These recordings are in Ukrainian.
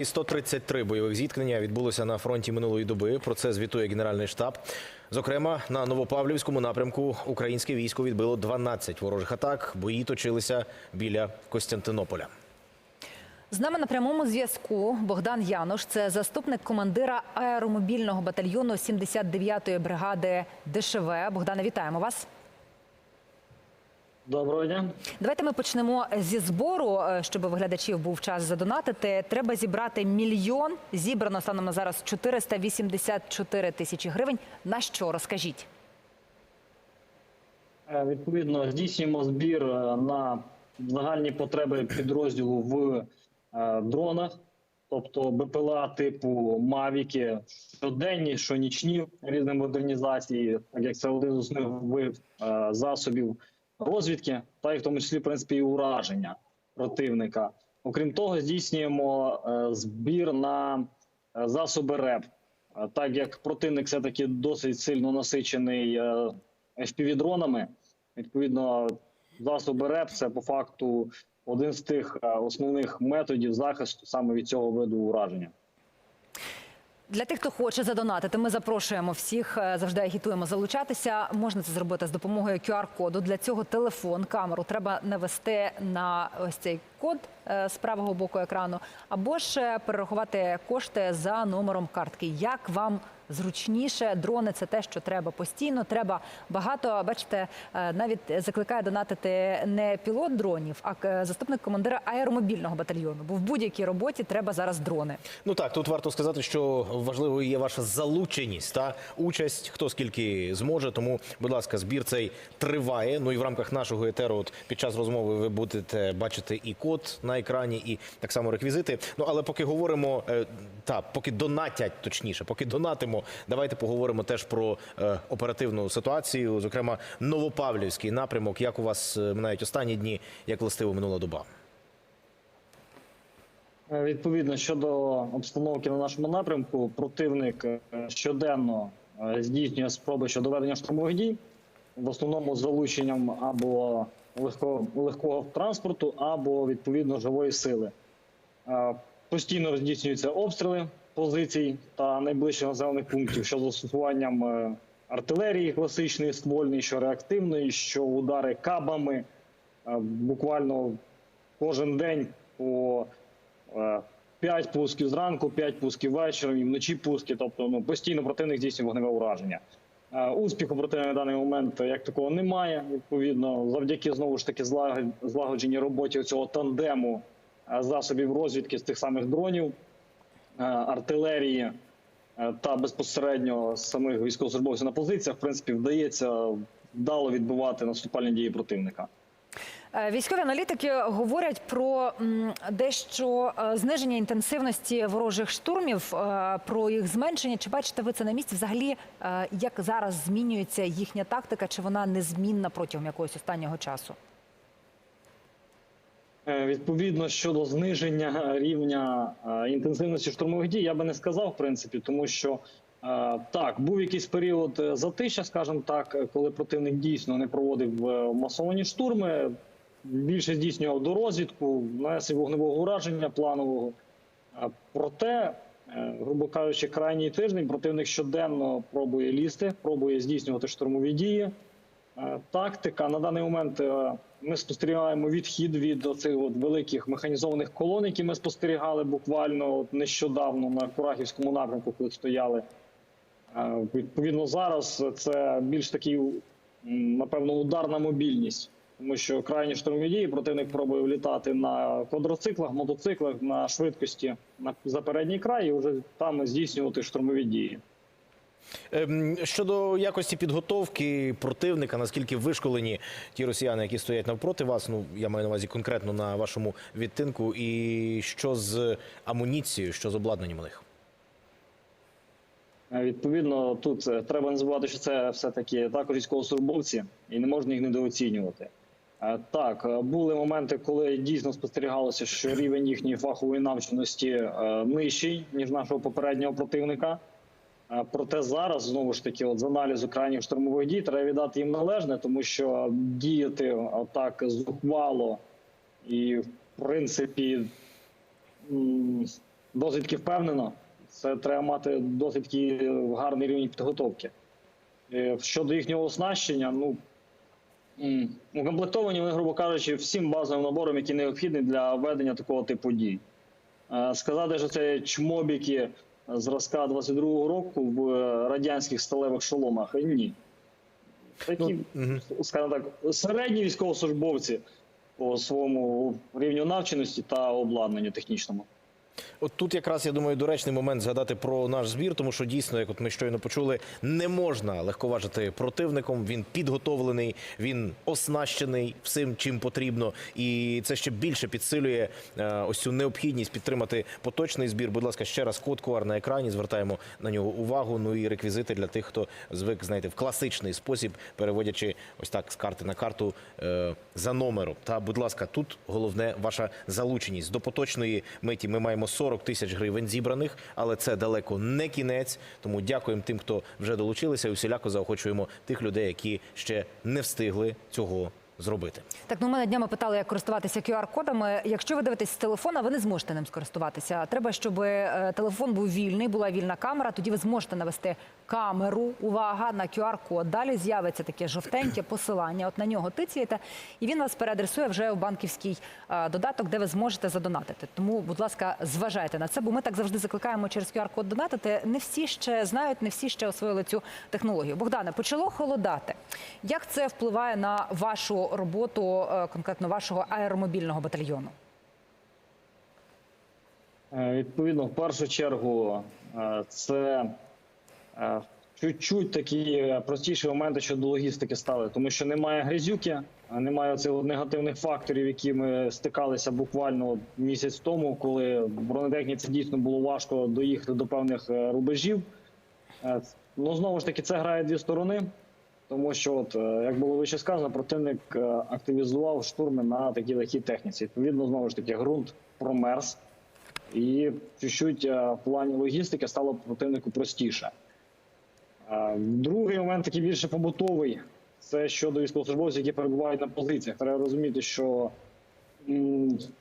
І 133 бойових зіткнення відбулося на фронті минулої доби. Про це звітує Генеральний штаб. Зокрема, на Новопавлівському напрямку українське військо відбило 12 ворожих атак. Бої точилися біля Костянтинополя. З нами на прямому зв'язку Богдан Януш, це заступник командира аеромобільного батальйону 79-ї бригади ДШВ. Богдане, вітаємо вас. Доброго дня. Давайте ми почнемо зі збору, е, щоб у глядачів був час задонатити. Треба зібрати мільйон. Зібрано станом на зараз 484 тисячі гривень. На що розкажіть? Е, Відповідно, здійснюємо збір е, на загальні потреби підрозділу в дронах, тобто БПЛА типу Мавіки, щоденні, щонічні різні модернізації, так як це один з основних засобів розвідки, та й в тому числі в принципі і ураження противника. Окрім того, здійснюємо е, збір на е, засоби РЕП. Е, Так як противник все таки досить сильно насичений FPV-дронами, відповідно, засоби РЕП це по факту один з тих основних методів захисту саме від цього виду ураження. Для тих, хто хоче задонатити, ми запрошуємо всіх, е, завжди агітуємо залучатися. Можна це зробити з допомогою QR-коду. Для цього телефон, камеру треба навести на ось цей код е, з правого боку екрану, або ж е, перерахувати кошти за номером картки. Як вам зручніше? Дрони це те, що треба постійно. Треба багато. Бачите, е, навіть закликає донатити не пілот дронів, а е, заступник командира аеромобільного батальйону. Бо в будь-якій роботі треба зараз дрони. Ну так, тут варто сказати, що важливою є ваша залученість та участь, хто скільки зможе. Тому, будь ласка, збір цей триває. Ну і в рамках нашого етеру, під час розмови, ви будете бачити і код на екрані, і так само реквізити. Ну але поки говоримо, е, та поки донатять, точніше, поки донатимо, давайте поговоримо теж про е, оперативну ситуацію, зокрема Новопавлівський напрямок. Як у вас е, минають останні дні, як властиво минула доба? Е, Відповідно щодо обстановки на нашому напрямку, противник щоденно здійснює спроби щодо ведення штурмових дій, в основному з залученням або легкого, легкого транспорту, або відповідно живої сили. Постійно здійснюються обстріли позицій та найближчих населених пунктів, що застосуванням е, артилерії класичної, ствольної, що реактивної, що удари кабами. Е, Буквально кожен день по 5 пусків зранку, 5 пусків вечором і вночі пуски. Тобто ну, постійно противник здійснює вогневе ураження. Е, Успіху противника на даний момент як такого немає. Відповідно, завдяки знову ж таки злагод- злагодженій роботі цього тандему е, засобів розвідки з тих самих дронів, е, артилерії е, та безпосередньо самих військовослужбовців на позиціях, в принципі, вдається вдало відбивати наступальні дії противника. Е, Військові аналітики говорять про дещо е, зниження інтенсивності ворожих штурмів, е, про їх зменшення. Чи бачите ви це на місці? Взагалі, е, як зараз змінюється їхня тактика, чи вона незмінна протягом якогось останнього часу? Е, Відповідно щодо зниження рівня е, інтенсивності штурмових дій, я би не сказав, в принципі, тому що е, так, був якийсь період затища, скажімо так, коли противник дійсно не проводив масовані штурми, більше здійснював до розвідку, нанесення вогневого ураження планового. Проте, грубо кажучи, крайній тиждень противник щоденно пробує лізти, пробує здійснювати штурмові дії. Тактика на даний момент ми спостерігаємо відхід від цих великих механізованих колон, які ми спостерігали буквально от нещодавно на Курахівському напрямку, коли стояли. Е, Відповідно, зараз це більш такий, напевно, ударна мобільність, тому що крайні штурмові дії противник пробує влітати на квадроциклах, мотоциклах на швидкості на за передній край і вже там здійснювати штурмові дії. Ем, Щодо якості підготовки противника, наскільки вишколені ті росіяни, які стоять навпроти вас, ну я маю на увазі конкретно на вашому відтинку, і що з амуніцією, що з обладнанням у них? Е, Відповідно, тут е, треба не забувати, що це все-таки також військовослужбовці, і не можна їх недооцінювати. Е, Так, були моменти, коли дійсно спостерігалося, що рівень їхньої фахової навченості нижчий, ніж нашого попереднього противника. Проте зараз, знову ж таки, от з аналізу крайніх штурмових дій, треба віддати їм належне, тому що діяти так зухвало і, в принципі, досить таки впевнено. Це треба мати досить такий гарний рівень підготовки. Е, Щодо їхнього оснащення, ну укомплектовані вони, грубо кажучи, всім базовим набором, який необхідний для ведення такого типу дій. Е, Сказати, що це чмобіки зразка 22-го року в радянських сталевих шоломах, е, ні. Такі, ну, скажімо так, середні військовослужбовці по своєму рівню навченості та обладнанню технічному. От тут якраз я думаю доречний момент згадати про наш збір, тому що дійсно, як от ми щойно почули, не можна легковажити противником. Він підготовлений, він оснащений всім, чим потрібно, і це ще більше підсилює е, ось цю необхідність підтримати поточний збір. Будь ласка, ще раз код QR на екрані. Звертаємо на нього увагу. Ну і реквізити для тих, хто звик знаєте, в класичний спосіб, переводячи ось так з карти на карту е, за номером. Та будь ласка, тут головне ваша залученість до поточної миті. Ми маємо 40 тисяч гривень зібраних, але це далеко не кінець. Тому дякуємо тим, хто вже долучилися. і усіляко заохочуємо тих людей, які ще не встигли цього зробити. Так, ну мене днями питали, як користуватися QR-кодами. Якщо ви дивитесь з телефона, ви не зможете ним скористуватися. Треба, щоб е, телефон був вільний, була вільна камера. Тоді ви зможете навести камеру. Увага на QR-код. Далі з'явиться таке жовтеньке посилання. От на нього тицяєте, і він вас переадресує вже у банківський е, додаток, де ви зможете задонатити. Тому, будь ласка, зважайте на це, бо ми так завжди закликаємо через QR-код донатити. Не всі ще знають, не всі ще освоїли цю технологію. Богдане, почало холодати. Як це впливає на вашу роботу, е, конкретно вашого аеромобільного батальйону? Е, Відповідно, в першу чергу, е, це чуть-чуть такі простіші моменти щодо логістики стали, тому що немає грязюки, немає цих негативних факторів, які ми стикалися буквально місяць тому, коли бронетехніці дійсно було важко доїхати до певних рубежів. Ну знову ж таки, це грає дві сторони. Тому що, от, е, як було вище сказано, противник е, активізував штурми на такій легкій техніці. Відповідно, знову ж таки, ґрунт промерз, і чуть-чуть е, в плані логістики стало противнику простіше. Другий момент, такий більше побутовий, це щодо військовослужбовців, які перебувають на позиціях. Треба розуміти, що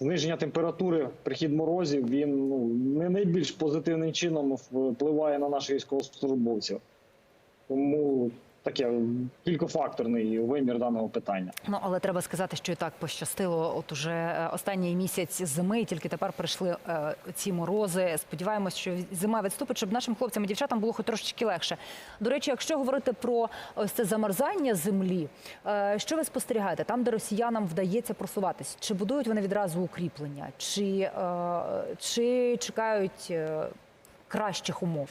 зниження температури, прихід морозів, він ну, не найбільш позитивним чином впливає на наших військовослужбовців. Тому таке кількофакторний вимір даного питання. Ну але треба сказати, що і так пощастило. От уже е, останній місяць зими, і тільки тепер прийшли е, ці морози. Сподіваємось, що зима відступить, щоб нашим хлопцям і дівчатам було хоч трошечки легше. До речі, якщо говорити про ось це замерзання землі, е, що ви спостерігаєте там, де росіянам вдається просуватись? Чи будують вони відразу укріплення, чи, е, чи чекають е, кращих умов?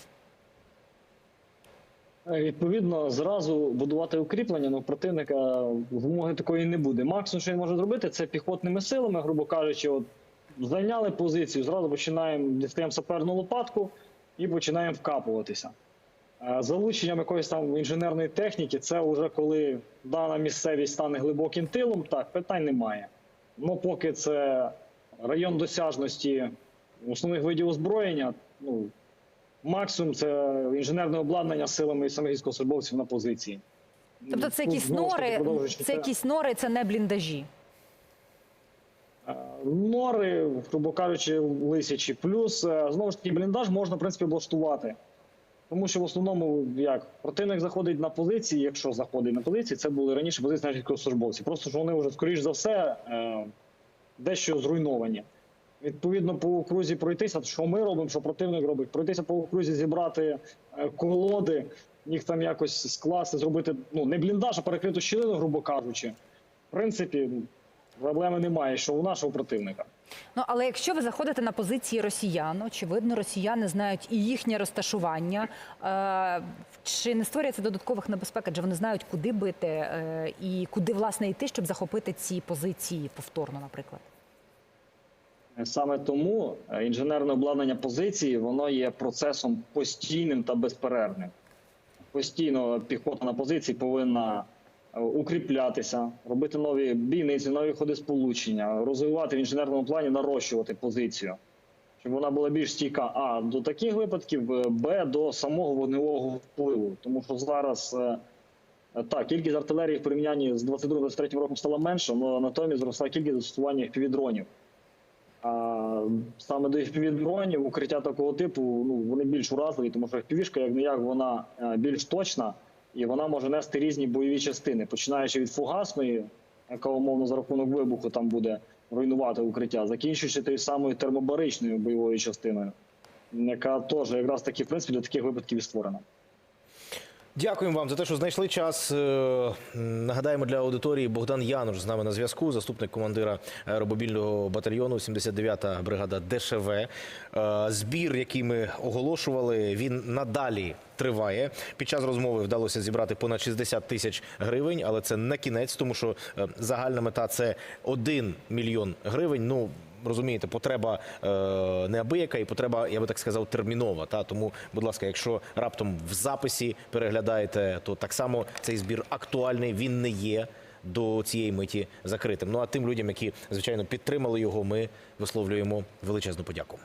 Е, Відповідно, зразу будувати укріплення, ну противника вимоги такої не буде. Максимум, що він може зробити, це піхотними силами, грубо кажучи, от зайняли позицію, зразу починаємо дістаємо саперну лопатку і починаємо вкапуватися. Е, Залученням якоїсь там інженерної техніки, це вже коли дана місцевість стане глибоким тилом, так, питань немає. Ну, поки це район досяжності основних видів озброєння, ну, максимум це інженерне обладнання силами самих військовослужбовців на позиції. Тобто це якісь нори, це якісь нори, це не бліндажі. Е, Нори, грубо кажучи, лисячі. Плюс е, знову ж таки бліндаж можна в принципі облаштувати. Тому що в основному як противник заходить на позиції, якщо заходить на позиції, це були раніше позиції наших військовослужбовців. Просто що вони вже скоріш за все е, дещо зруйновані. Відповідно, по окрузі пройтися, що ми робимо, що противник робить, пройтися по окрузі, зібрати е, колоди, їх там якось скласти, зробити ну не бліндаж, а перекриту щілину, грубо кажучи. В принципі, проблеми немає, що у нашого противника. Ну але якщо ви заходите на позиції росіян, очевидно, росіяни знають і їхнє розташування. Е, чи не створюється додаткових небезпек? Адже вони знають, куди бити е, і куди власне йти, щоб захопити ці позиції повторно, наприклад. Саме тому е, інженерне обладнання позиції воно є процесом постійним та безперервним. Постійно піхота на позиції повинна е, укріплятися, робити нові бійниці, нові ходи сполучення, розвивати в інженерному плані, нарощувати позицію, щоб вона була більш стійка а до таких випадків, е, б до самого вогневого впливу. Тому що зараз так, кількість артилерії в порівнянні з 22-23 роком стала менше, але натомість зросла кількість застосування півдронів. Саме до FPV-дронів укриття такого типу ну вони більш уразливі, тому що FPV-шка, як не як вона е, більш точна і вона може нести різні бойові частини, починаючи від фугасної, яка умовно за рахунок вибуху там буде руйнувати укриття, закінчуючи тією самою термобаричною бойовою частиною, яка теж якраз таки в принципі для таких випадків і створена. Дякуємо вам за те, що знайшли час. Е, Нагадаємо для аудиторії Богдан Януш з нами на зв'язку, заступник командира аеробобільного батальйону 79-та бригада ДШВ. Е, Збір, який ми оголошували, він надалі триває. Під час розмови вдалося зібрати понад 60 тисяч гривень, але це не кінець, тому що е, загальна мета це 1 мільйон гривень. Ну розумієте, потреба е, неабияка і потреба, я би так сказав, термінова. Та тому, будь ласка, якщо раптом в записі переглядаєте, то так само цей збір актуальний. Він не є до цієї миті закритим. Ну а тим людям, які звичайно підтримали його, ми висловлюємо величезну подяку.